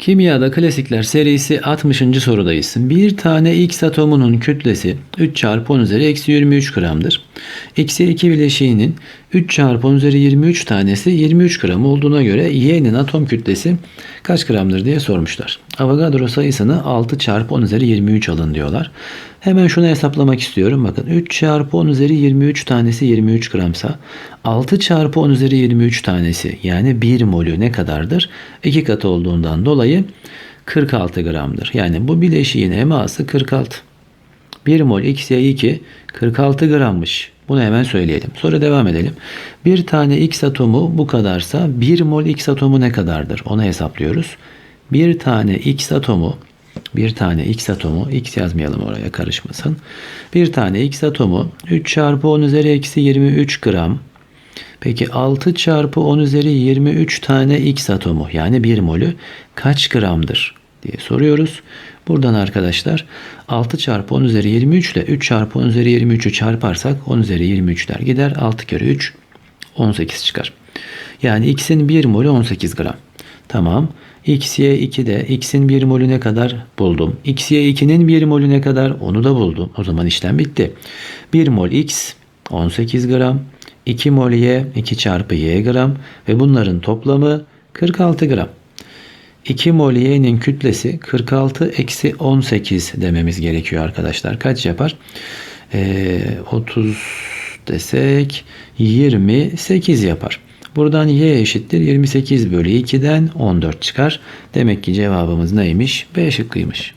Kimyada klasikler serisi 60. sorudayız. Bir tane X atomunun kütlesi 3 çarpı 10 üzeri eksi 23 gramdır. X'e 2 bileşiğinin 3 çarpı 10 üzeri 23 tanesi 23 gram olduğuna göre Y'nin atom kütlesi kaç gramdır diye sormuşlar. Avogadro sayısını 6 çarpı 10 üzeri 23 alın diyorlar. Hemen şunu hesaplamak istiyorum. Bakın 3 çarpı 10 üzeri 23 tanesi 23 gramsa 6 çarpı 10 üzeri 23 tanesi yani 1 molü ne kadardır? 2 katı olduğundan dolayı 46 gramdır. Yani bu bileşiğin eması 46. 1 mol XY2 46 grammış. Bunu hemen söyleyelim. Sonra devam edelim. Bir tane X atomu bu kadarsa 1 mol X atomu ne kadardır? Onu hesaplıyoruz. Bir tane X atomu bir tane X atomu X yazmayalım oraya karışmasın. Bir tane X atomu 3 çarpı 10 üzeri eksi 23 gram. Peki 6 çarpı 10 üzeri 23 tane X atomu yani 1 molü kaç gramdır diye soruyoruz. Buradan arkadaşlar 6 çarpı 10 üzeri 23 ile 3 çarpı 10 üzeri 23'ü çarparsak 10 üzeri 23'ler gider. 6 kere 3 18 çıkar. Yani X'in 1 molü 18 gram. Tamam. XY2'de X'in 1 molü ne kadar buldum. XY2'nin 1 molü ne kadar onu da buldum. O zaman işlem bitti. 1 mol X 18 gram. 2 mol Y 2 çarpı Y gram ve bunların toplamı 46 gram. 2 mol Y'nin kütlesi 46 eksi 18 dememiz gerekiyor arkadaşlar. Kaç yapar? Ee, 30 desek 28 yapar. Buradan Y eşittir 28 bölü 2'den 14 çıkar. Demek ki cevabımız neymiş? B şıkkıymış.